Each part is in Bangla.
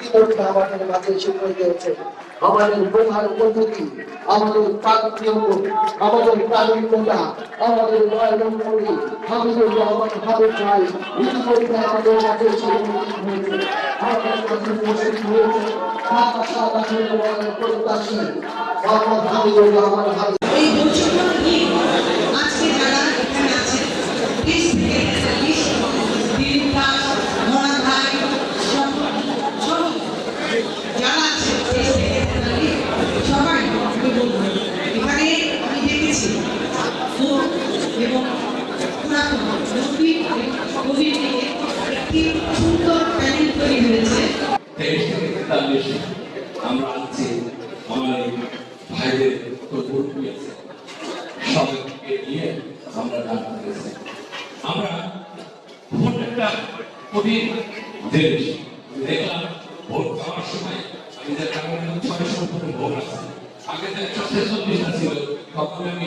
ইতিমধ্যে আমাদের মাঝে এসে গিয়েছে আমাদের প্রধান অতিথি আমাদের প্রান্তীয় আমাদের প্রাণীরা আমাদের নয়নমণি হামিদুর রহমান হামিদ ভাই ইতিমধ্যে আমাদের মাঝে এসে হয়েছে আমাদের মাঝে উপস্থিত হয়েছে প্রত্যাশী মোহাম্মদ হামিদুর রহমান হামিদ এই বৈষম্য নিয়ে আজকে যারা এখানে আছেন দেশ থেকে দেশ দিলীপ দাস মনা ভাই সব সব যারা আছেন দেশ থেকে তেতাল্লিশ, সবাই আমি বলব এখানে আমি দেখেছি ফুল এবং পুরাতন নতুন কোভিড নিয়ে একটি সুন্দর প্যানেল তৈরি হয়েছে। আমরা আছি আমাদের ভাইদের তো ভোট পেয়েছে সবাইকে নিয়ে আমরা গান করেছি। আমরা একটা কঠিন জিনিস দেখলাম ভোট পাওয়ার সময় আমি যে কারণে ছয়শো উপরে ভোট আছে। আগে যে একশো ছেচল্লিশটা ছিল তখন আমি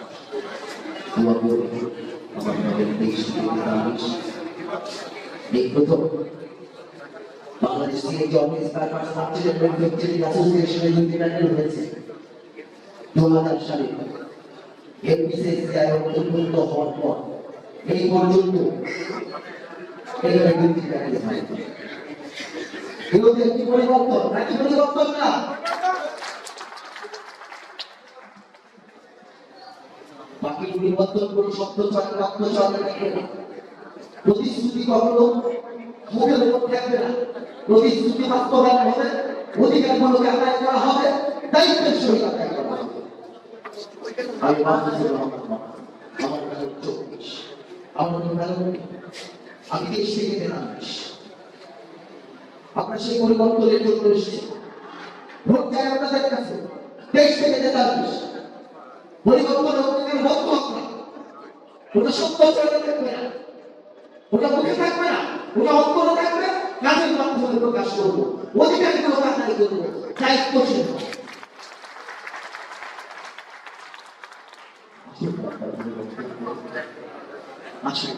তেইশ থেকে তেতাল্লিশ এই প্রথম বাংলাদেশ থেকে যে অফিস তার পাশে সাবজেক্ট অ্যাসোসিয়েশনের ইন্ডিপেন্ডেন্ট হয়েছে, দু হাজার সালে এমপিসিসিআই উন্নত হওয়ার পর, এই পর্যন্ত একটি পরিবর্তন? নাকি পরিবর্তন না? বাকি পরিবর্তন করে শব্দ চলে বাক্য চলে প্রতিশ্রুতি কখনো মুখের উপর থাকবে না। প্রতিশ্রুতি বাস্তবায়ন হবে অধিকার গুলোকে আদায় করা হবে, দায়িত্বের সহিত আদায় করা হবে। আমি সেই পরিবর্তনের জন্য পরিবর্তন অধিকার বদ্ধ হবে ওটা সত্য চলে থাকবে না। ওটা মুখে থাকবে না। ওটা অন্তর থাকবে, কাজের মাধ্যমে প্রকাশ করব। অধিকারগুলো কাটাই করব দায়িত্ব ছিল আসুন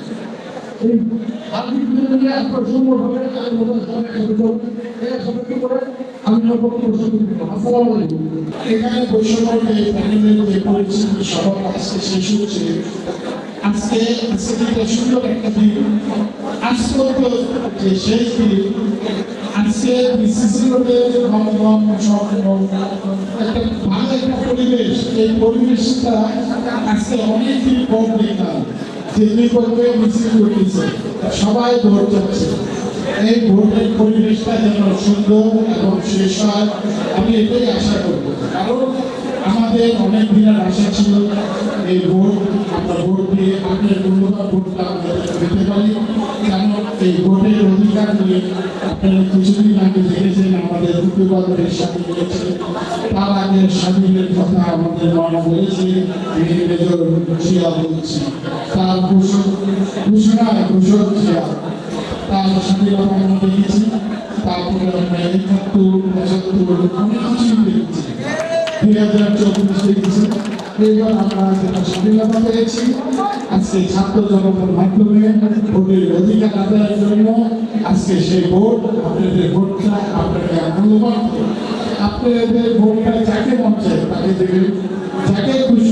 এই আর্থিক নিয়ে আপনার সুন্দর হবে মনে হয় সবাই সবাইকে করে আমি আমার বক্তব্য শুরু আলাইকুম এখানে বৈষম্যকে প্যানেলের যে পরিস্থিতি সবার আজকে শেষ হচ্ছে আজকে আজকে একটা সুন্দর একটা দিন আজকে যে শেষ দিন আজকে বিসিসি রোডের নবম সম্ভব একটা ভালো একটা পরিবেশ এই পরিবেশটা আজকে অনেক দিন মিছিল সবাই ভোট এই ভোটের পরিবেশটা যেন সুন্দর এবং শেষ হয় আমি এটাই আশা করব। কারণ আমাদের অনেক দিনের আশা ছিল এই ভোট, আমরা ভোট দিয়ে আপনার মূল্যবান ভোটটা পেতে পারি। কেন এই ভোটের অধিকার নিয়ে আপনারা কিছুদিন আগে দুঃখবাদের স্বামী বলেছে তার আগে স্বামীদের কথা আমাদের মনে বলেছে এই মেজর শিয়া বলছি। তার ঘোষণা ঘোষণায় ঘোষক শিয়া। তার স্বাধীনতা আমরা দেখেছি তারপরে আমরা চব্বিশ দেখেছি এবার আমরা স্বাধীনতা পেয়েছি আজকে ছাত্র জনতার মাধ্যমে ভোটের অধিকার আদায়ের জন্য আজকে সেই ভোট আপনাদের ভোটটা আপনাকে মূল্যবান। আপনাদের ভোটটা যাকে চায় তাকে দেবেন, যাকে খুশি